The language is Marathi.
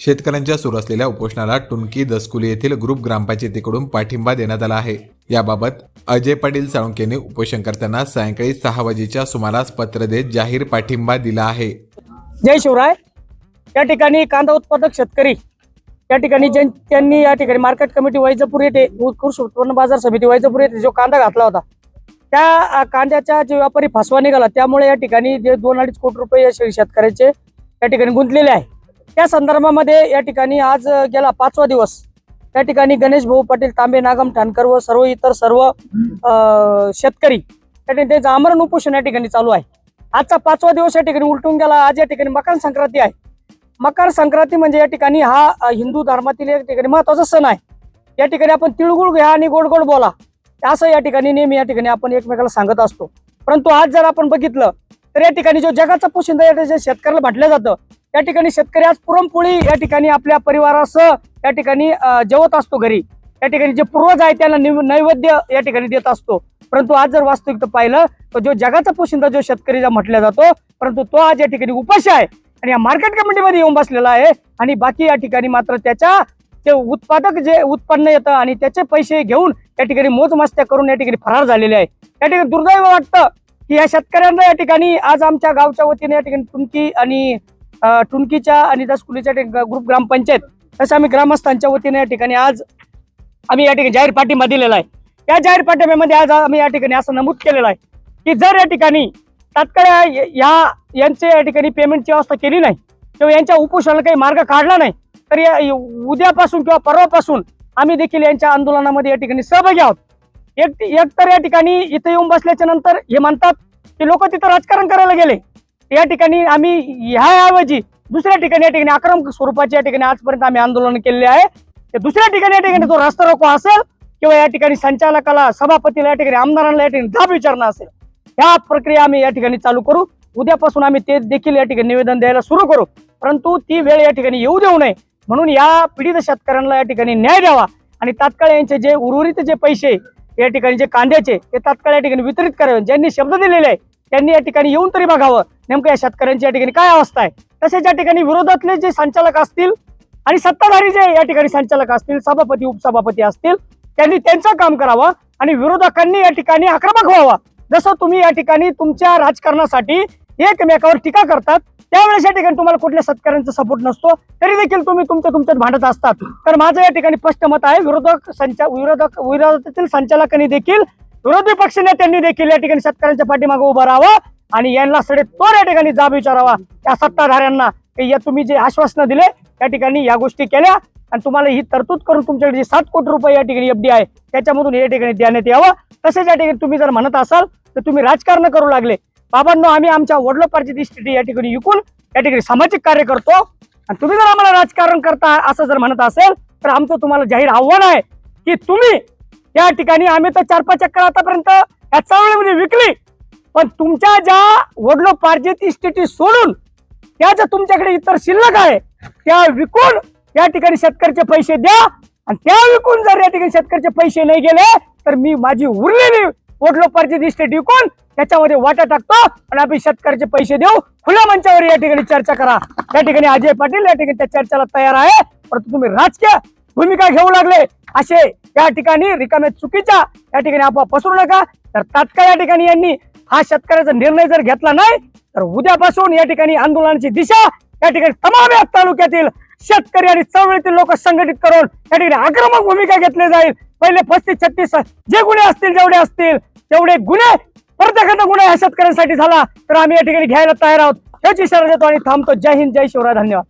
शेतकऱ्यांच्या सुरू असलेल्या उपोषणाला टुनकी दसकुली येथील ग्रुप ग्रामपंचायतीकडून पाठिंबा देण्यात आला आहे. याबाबत अजय पाटील साळुंकेने उपोषण करताना सायंकाळी सहा वाजेच्या सुमारास पत्र देत जाहीर पाठिंबा दिला आहे. जय शिवराय. या ठिकाणी कांदा उत्पादक शेतकरी या ठिकाणी ज्यां त्यांनी या ठिकाणी मार्केट कमिटी वैजपूर येथे कृषी उत्पन्न बाजार समिती वैजपूर येथे जो कांदा घातला होता त्या कांद्याचा कांद्याच्या जे व्यापारी फसवा निघाला त्यामुळे या ठिकाणी जे दोन अडीच कोटी रुपये या शेतकऱ्याचे या ठिकाणी गुंतलेले आहे. त्या संदर्भामध्ये या ठिकाणी आज गेला पाचवा दिवस. त्या ठिकाणी गणेश भाऊ पाटील तांबे नागम ठाणकर व सर्व इतर सर्व शेतकरी त्या ठिकाणी त्यांचं आमरण उपोषण या ठिकाणी चालू आहे. आजचा पाचवा दिवस या ठिकाणी उलटून गेला. आज या ठिकाणी मकर संक्रांती आहे. मकर संक्रांती म्हणजे या ठिकाणी हा हिंदू धर्मातील या ठिकाणी महत्त्वाचा सण आहे. या ठिकाणी आपण तिळगुळ घ्या आणि गोड गोड बोला. असं या ठिकाणी नेहमी या ठिकाणी आपण एकमेकाला सांगत असतो. परंतु आज जर आपण बघितलं तर या ठिकाणी जो जगाचा पोशिंदा या ठिकाणी शेतकऱ्याला म्हटलं जातं या ठिकाणी शेतकरी आज पुरणपोळी या ठिकाणी आपल्या परिवारासह या ठिकाणी जेवत असतो घरी या ठिकाणी जे पूर्वज आहे त्यांना नैवेद्य या ठिकाणी देत असतो परंतु आज जर वास्तविकता पाहिलं तर जो जगाचा पोशिंदा जो शेतकरी म्हटला जातो परंतु तो आज या ठिकाणी उपाशी आहे आणि या मार्केट कमिटीमध्ये येऊन बसलेला आहे आणि बाकी या ठिकाणी मात्र त्याच्या ते उत्पादक जे उत्पन्न येतं आणि त्याचे पैसे घेऊन या ठिकाणी मोजमस्त्या करून या ठिकाणी फरार झालेले आहे या ठिकाणी दुर्दैव वाटतं की या शेतकऱ्यांना या ठिकाणी आज आमच्या गावच्या वतीने या ठिकाणी टुनकी आणि अं, टुनकीच्या आणि दसकुलीच्या ग्रुप ग्रामपंचायत तसं आम्ही ग्रामस्थांच्या वतीने या ठिकाणी आज आम्ही या ठिकाणी जाहीर पाठिंबा दिलेला आहे. या जाहीर पाठिंब्यामध्ये आज आम्ही या ठिकाणी असं नमूद केलेलं आहे की जर या ठिकाणी तात्काळ या- यांचे या ठिकाणी पेमेंटची व्यवस्था केली नाही किंवा यांच्या उपोषणाला काही मार्ग काढला नाही तर या उद्यापासून किंवा परवापासून आम्ही देखील यांच्या आंदोलनामध्ये या ठिकाणी सहभागी आहोत. एक एक तर या ठिकाणी इथे येऊन बसल्याच्या नंतर हे म्हणतात की लोक तिथं राजकारण करायला गेले या ठिकाणी आम्ही ह्याऐवजी दुसऱ्या ठिकाणी या ठिकाणी आक्रमक स्वरूपाचे या ठिकाणी आजपर्यंत आम्ही आंदोलन केलेले आहे दुसऱ्या ठिकाणी या ठिकाणी तो रस्ता रोको असेल किंवा या ठिकाणी संचालकाला सभापतीला या ठिकाणी आमदारांना या ठिकाणी जाब विचारणं असेल ह्या प्रक्रिया आम्ही या ठिकाणी चालू करू उद्यापासून आम्ही ते देखील या ठिकाणी निवेदन द्यायला सुरू करू परंतु ती वेळ या ठिकाणी येऊ देऊ नये म्हणून या पीडित शेतकऱ्यांना या ठिकाणी न्याय द्यावा आणि तात्काळ यांचे जे उर्वरित जे पैसे या ठिकाणी जे कांद्याचे ते तात्काळ या ठिकाणी वितरित करावे. ज्यांनी शब्द दिलेले आहे त्यांनी या ठिकाणी येऊन तरी बघावं. नेमकं या शेतकऱ्यांची या ठिकाणी काय अवस्था आहे? तसेच या ठिकाणी विरोधातले जे संचालक असतील आणि सत्ताधारी जे या ठिकाणी संचालक असतील सभापती उपसभापती असतील त्यांनी त्यांचं काम करावं आणि विरोधकांनी या ठिकाणी आक्रमक व्हावा. जसं तुम्ही या ठिकाणी तुमच्या राजकारणासाठी एकमेकावर टीका करतात त्यावेळेस या ठिकाणी तुम्हाला कुठल्या सत्कारांचा सपोर्ट नसतो तरी देखील तुम्ही तुमच्या तुमच्यात भांडत असतात. तर माझं या ठिकाणी स्पष्ट मत आहे विरोधक संचा विरोधक विरोधातील संचालकांनी देखील विरोधी पक्षनेत्यांनी देखील या ठिकाणी शेतकऱ्यांच्या पाठीमागे उभं राहावं आणि यांना सडे तोर या ठिकाणी जाब विचारावा. त्या सत्ताधाऱ्यांना की या तुम्ही जे आश्वासनं दिले त्या ठिकाणी या गोष्टी केल्या आणि तुम्हाला ही तरतूद करून तुमच्याकडे जे सात कोटी रुपये या ठिकाणी एफडी आहे त्याच्यामधून या ठिकाणी देण्यात यावं. तसेच या ठिकाणी तुम्ही जर म्हणत असाल तर तुम्ही राजकारण करू लागले. बाबांनो आम्ही आमच्या वडिलोपार्जित इस्टेटी या ठिकाणी विकून या ठिकाणी सामाजिक कार्य करतो. आणि तुम्ही जर आम्हाला राजकारण करता असं जर म्हणत असेल तर आमचं तुम्हाला जाहीर आव्हान आहे की तुम्ही या ठिकाणी आम्ही तर चार पाच चक्कर आतापर्यंत या चळवळीमध्ये विकली. पण तुमच्या ज्या वडिलोपार्जित इस्टेटी सोडून त्या ज्या तुमच्याकडे इतर शिल्लक आहे त्या विकून या ठिकाणी शेतकऱ्याचे पैसे द्या. आणि त्या विकून जर या ठिकाणी शेतकऱ्याचे पैसे नाही गेले तर मी माझी उरलेली पोटलोपारची दिष्टे टिकून त्याच्यामध्ये वाटा टाकतो आणि आम्ही शेतकऱ्याचे पैसे देऊ. खुल्या मंचावर या ठिकाणी चर्चा करा. या ठिकाणी अजय पाटील या ठिकाणी त्या चर्चेला तयार आहे. परंतु तुम्ही राजकीय भूमिका घेऊ लागले. असे या ठिकाणी रिकाम्या चुकीच्या या ठिकाणी आपण पसरू नका. तर तात्काळ या ठिकाणी यांनी हा शेतकऱ्याचा निर्णय जर घेतला नाही तर उद्यापासून या ठिकाणी आंदोलनाची दिशा या ठिकाणी तमाम या तालुक्यातील शेतकरी आणि चळवळीतील लोक संघटित करून या ठिकाणी आक्रमक भूमिका घेतली जाईल. पहिले पस्तीस छत्तीस जे गुन्हे असतील जेवढे असतील तेवढे गुन्हे प्रत्येकाचा गुन्हा या शेतकऱ्यांसाठी झाला. तर आम्ही या ठिकाणी घ्यायला तयार आहोत. हेच इशारा देतो आणि थांबतो. जय हिंद जय शिवराय. धन्यवाद.